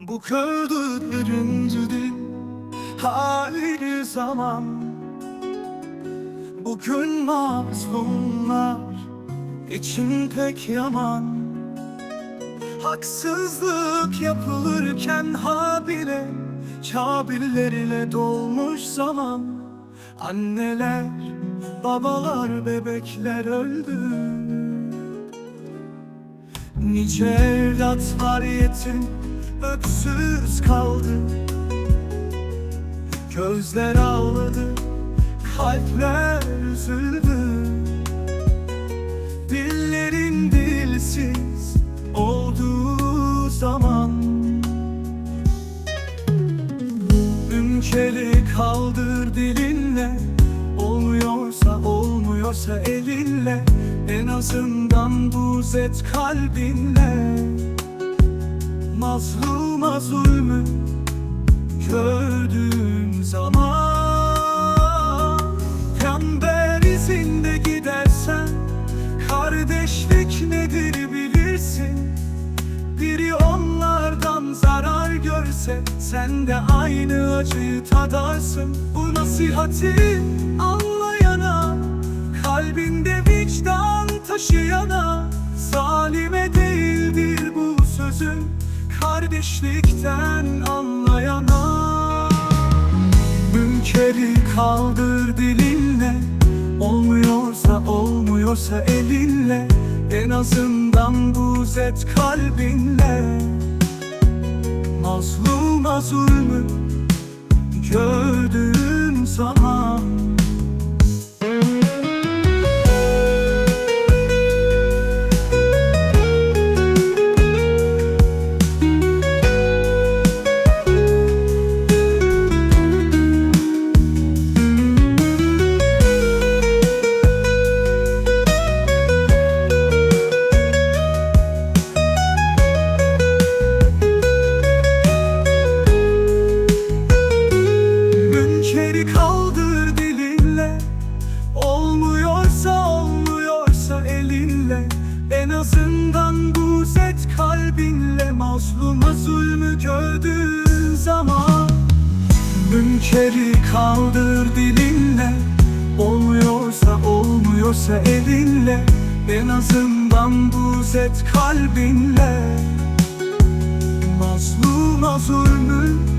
Bu kördüğünüz dil Hali zaman. Bugün mazlumlar için pek yaman. Haksızlık yapılırken habire Kabiller ile dolmuş zaman. Anneler, babalar, bebekler öldü. Nice evlatlar yetim, öksüz kaldı. Gözler ağladı, kalpler üzüldü. Dillerin dilsiz olduğu zaman Ümkeli kaldır dilinle. Olmuyorsa olmuyorsa elinle. En azından buz et kalbinle Mazluma zulmü gördüğün zaman Pember izinde gidersen Kardeşlik nedir bilirsin. Biri onlardan zarar görse Sen de aynı acıyı tadarsın. Bu nasihati anlayana Kalbinde vicdan taşıyana Kardeşlikten anlayana Münkeri kaldır dilinle Olmuyorsa olmuyorsa elinle En azından buz et kalbinle Münkeri kaldır dilinle. Olmuyorsa olmuyorsa elinle. En azından buz et kalbinle. Mazluma zulmü gördüğün zaman Münkeri kaldır dilinle. Olmuyorsa olmuyorsa elinle. En azından buz et kalbinle. Mazluma zulmü